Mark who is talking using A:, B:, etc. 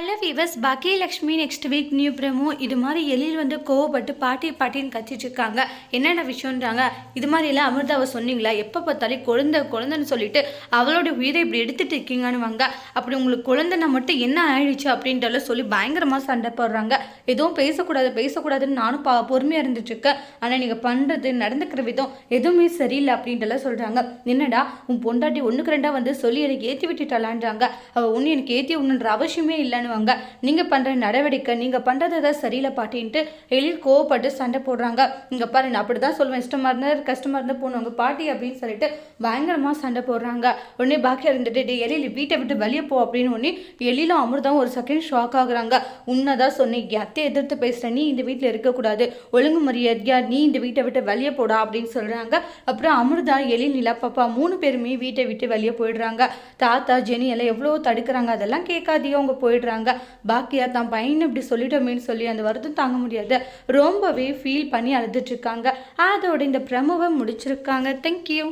A: Hello viewers Baakiyalakshmi next week new promo இது மாதிரி எழில் வந்து கோவப்பட்டு பாட்டி பாட்டின்னு கத்திட்டு இருக்காங்க. என்னென்ன விஷயம்ன்றாங்க? இது மாதிரிலாம் அமிர்தாவை சொன்னீங்களா? எப்போ பார்த்தாலும் குழந்தை குழந்தைன்னு சொல்லிட்டு அவளோட உயிரை இப்படி எடுத்துட்டு இருக்கீங்கன்னு வாங்க அப்படி உங்களுக்கு குழந்தைனா மட்டும் என்ன ஆயிடுச்சு அப்படின்றலாம் சொல்லி பயங்கரமாக சண்டை போடுறாங்க. எதுவும் பேசக்கூடாது பேசக்கூடாதுன்னு நானும் பா பொறுமையாக இருந்துட்டு இருக்கேன். ஆனால் நீங்கள் பண்ணுறது நடந்துக்கிற விதம் எதுவுமே சரியில்லை அப்படின்றலாம் சொல்கிறாங்க என்னடா உன் பொண்டாட்டி ஒன்றுக்கு ரெண்டாக வந்து சொல்லி எனக்கு ஏற்றி விட்டுட்டாளான்றாங்க. அவள் ஒன்று எனக்கு ஏற்றி ஒன்றுன்ற அவசியமே இல்லைன்னு பண்ணுவாங்க. நீங்கள் பண்ணுற நடவடிக்கை நீங்கள் பண்ணுறது தான் சரியில்லை பாட்டின்ட்டு எழில் கோவப்பட்டு சண்டை போடுறாங்க. இங்கே பாரு நான் அப்படி தான் சொல்லுவேன் இஷ்டமாக இருந்தால் கஷ்டமாக இருந்தால் போனவங்க பாட்டி அப்படின்னு சொல்லிட்டு பயங்கரமாக சண்டை போடுறாங்க. உடனே பாக்கியா இருந்துட்டு எழில் வீட்டை விட்டு வெளியே போ அப்படின்னு உடனே எழிலும் அமிர்தம் ஒரு செகண்ட் ஷாக் ஆகுறாங்க. உன்னதான் சொன்னேன் என் அத்தை எதிர்த்து பேசுகிற நீ இந்த வீட்டில் இருக்கக்கூடாது. ஒழுங்கு மரியாதையா நீ இந்த வீட்டை விட்டு வெளியே போடா அப்படின்னு சொல்கிறாங்க அப்புறம் அமிர்தா எழில் நிலா பாப்பா மூணு பேருமே வீட்டை விட்டு வெளியே போயிடுறாங்க. தாத்தா ஜெனி எல்லாம் எவ்வளோ தடுக்கிறாங்க. அதெல்லாம் கேட்காதே அவங்க போயிடுறாங்க. பாக்கியா தான் பையன் இப்படி சொல்லிட்டோமேன்னு சொல்லி அந்த வருத்தம் தாங்க முடியாது. ரொம்பவே ஃபீல் பண்ணி அழுதுட்டு இருக்காங்க. அதோட இந்த பிரமுவை முடிச்சிருக்காங்க. தேங்க்யூ